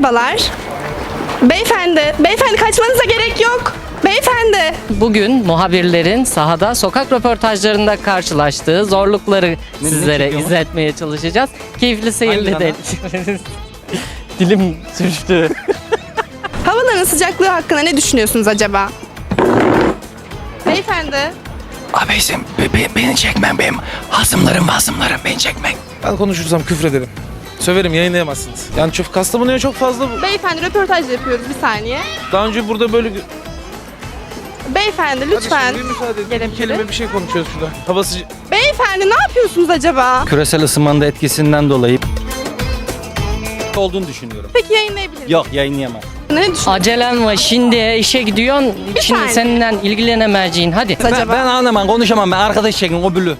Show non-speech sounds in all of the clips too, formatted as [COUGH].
Merhabalar. Beyefendi, beyefendi kaçmanıza gerek yok. Beyefendi. Bugün muhabirlerin sahada sokak röportajlarında karşılaştığı zorlukları sizlere çekiyor izletmeye çalışacağız. Keyifli seyirli Hangi de. [LAUGHS] Dilim sürçtü. [LAUGHS] Havaların sıcaklığı hakkında ne düşünüyorsunuz acaba? Beyefendi. Abicim be- be- beni çekmem benim hasımlarım vasımlarım beni çekmek. Ben konuşursam küfür ederim. Söverim yayınlayamazsınız. Yani çok Kastamonu'ya çok fazla Beyefendi röportaj yapıyoruz bir saniye. daha önce burada böyle Beyefendi lütfen. bir müsaade edin. Bir gelebilir. kelime bir şey konuşuyoruz şurada. Hava sıcak. Beyefendi ne yapıyorsunuz acaba? Küresel ısınmanın da etkisinden dolayı olduğunu düşünüyorum. Peki yayınlayabilir miyim? Yok yayınlayamam. Ne düşünüyorsunuz Acelen var şimdi işe gidiyorsun. Şimdi saniye. seninle ilgilenemeyeceğin. Hadi. Ben, acaba? ben anlamam konuşamam ben arkadaş çekin o bülü.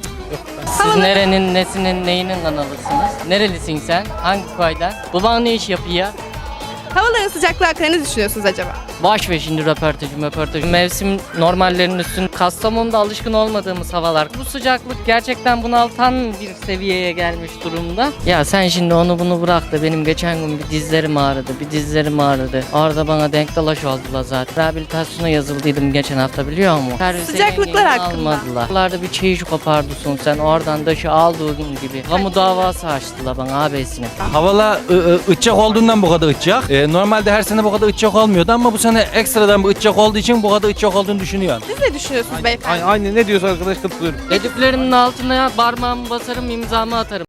Siz nerenin, nesinin, neyinin kanalısınız? Nerelisin sen? Hangi köyden? Baban ne iş yapıyor? Havaların sıcaklığı hakkında ne düşünüyorsunuz acaba? Boş ver şimdi röportajı röportajı. Mevsim normallerinin üstün. Kastamonu'da alışkın olmadığımız havalar. Bu sıcaklık gerçekten bunaltan bir seviyeye gelmiş durumda. Ya sen şimdi onu bunu bırak da benim geçen gün bir dizlerim ağrıdı. Bir dizlerim ağrıdı. Orada bana denk dalaş oldular zaten. Rehabilitasyona yazıldıydım geçen hafta biliyor musun? Servise Sıcaklıklar hakkında. Almadılar. Oralarda bir çeyiş kopardısın sen. Oradan dışı aldığın gibi. Kamu davası açtılar bana abisine. Havalar ı, ı, ıtçak olduğundan bu kadar ıtçak. Ee, normalde her sene bu kadar ıtçak olmuyordu ama bu sene ekstradan bir ıtçak olduğu için bu kadar ıtçak olduğunu düşünüyorum. Siz ne düşünüyorsunuz beyefendi? Aynı, aynı ne diyorsa arkadaş katılıyorum. Dediklerinin altına parmağımı basarım imzamı atarım.